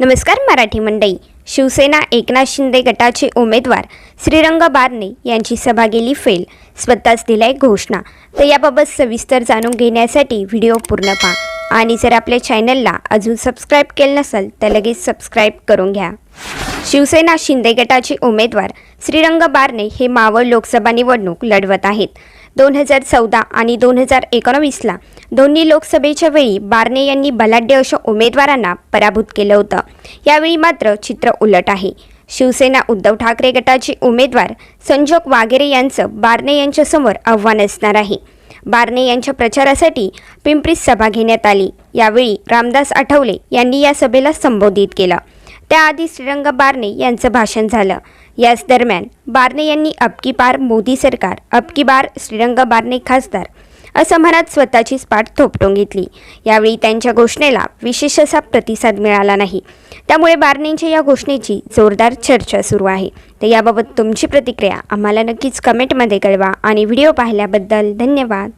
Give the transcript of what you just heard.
नमस्कार मराठी मंडई शिवसेना एकनाथ शिंदे गटाचे उमेदवार श्रीरंग बारणे यांची सभा गेली फेल. स्वतःच दिलाय घोषणा. तर याबाबत सविस्तर जाणून घेण्यासाठी व्हिडिओ पूर्ण पहा. आणि जर आपल्या चॅनलला अजून सबस्क्राईब केलं नसेल तर लगेच सबस्क्राईब करून घ्या. शिवसेना शिंदे गटाचे उमेदवार श्रीरंग बारणे हे मावळ लोकसभा निवडणूक लढवत आहेत. दोन हजार चौदा आणि दोन हजार एकोणवीसला दोन्ही लोकसभेच्या वेळी बारणे यांनी बलाढ्य अशा उमेदवारांना पराभूत केलं होतं. यावेळी मात्र चित्र उलट आहे. शिवसेना उद्धव ठाकरे गटाचे उमेदवार संजोग वागेरे यांचं बारणे यांच्यासमोर आव्हान असणार आहे. बारणे यांच्या प्रचारासाठी पिंपरीत सभा घेण्यात आली. यावेळी रामदास आठवले यांनी या सभेला संबोधित केलं. त्याआधी श्रीरंग बारणे यांचं भाषण झालं. याच दरम्यान बारणे यांनी अबकी पार मोदी सरकार अबकी बार श्रीरंग बारणे खासदार असं म्हणत स्वतःचीच पाठ थोपटून घेतली. यावेळी त्यांच्या घोषणेला विशेष असा प्रतिसाद मिळाला नाही. त्यामुळे बारणेंच्या या घोषणेची जोरदार चर्चा सुरू आहे. तर याबाबत तुमची प्रतिक्रिया आम्हाला नक्कीच कमेंटमध्ये कळवा आणि व्हिडिओ पाहिल्याबद्दल धन्यवाद.